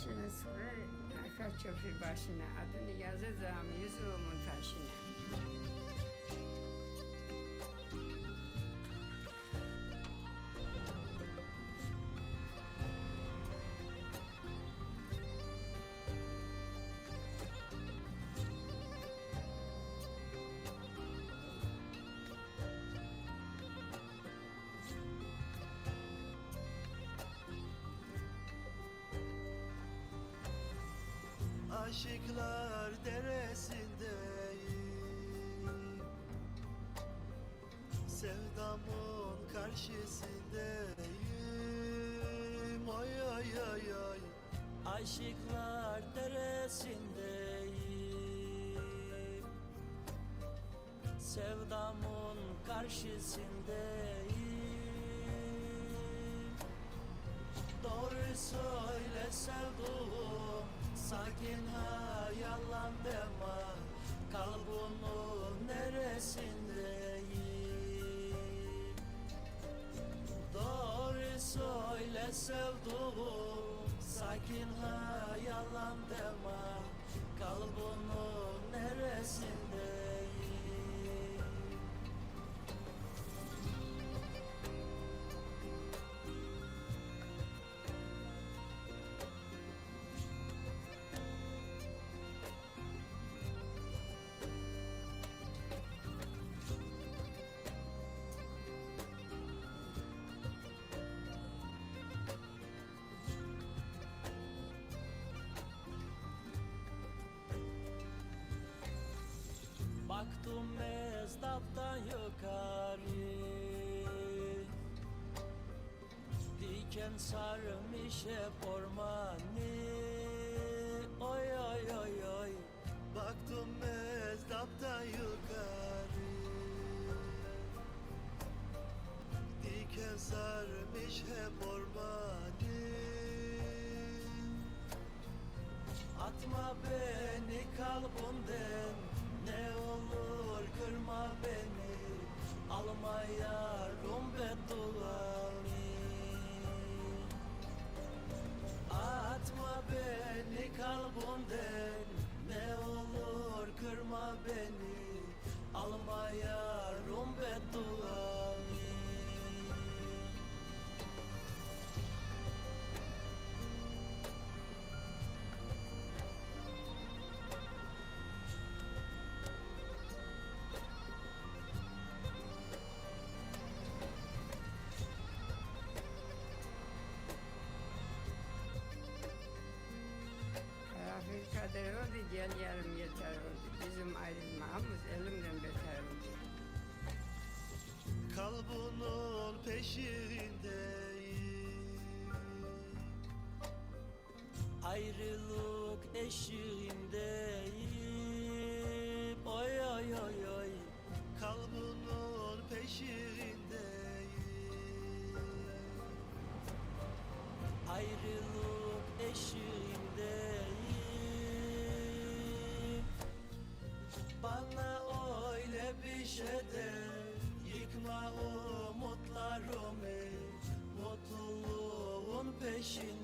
باشینه سوره نکه چوفی باشینه ادن یزه زامیز و منتشینه Aşıklar deresindeyim. Sevdamın karşısındayım Ay ay ay ay. Aşıklar deresindeyim. Sevdamın karşısındayım Doğru söyle sevduğum Sakin ha yalan deme Kalbinin neresindeyim? Doğru söyle sevduğum Sakin ha yalan deme Kalbinin neresindeyim Baktım mezdaptan yukarı. Diken sarmış hep ormanı. Oy oy oy oy. Baktım mezdaptan yukarı. Diken sarmış hep ormanı. Atma beni kalbimden Ne olur kırma beni Alma gel yarım yeter oldu. Bizim ayrılmamız elimden beter oldu. Kalbinin peşindeyim. Ayrılık eşiğindeyim Oy oy oy oy. Kalbinin peşindeyim. Ayrılık eşiğindeyim öyle bir şey de Yıkma umutlarımı Mutluluğun peşindeyim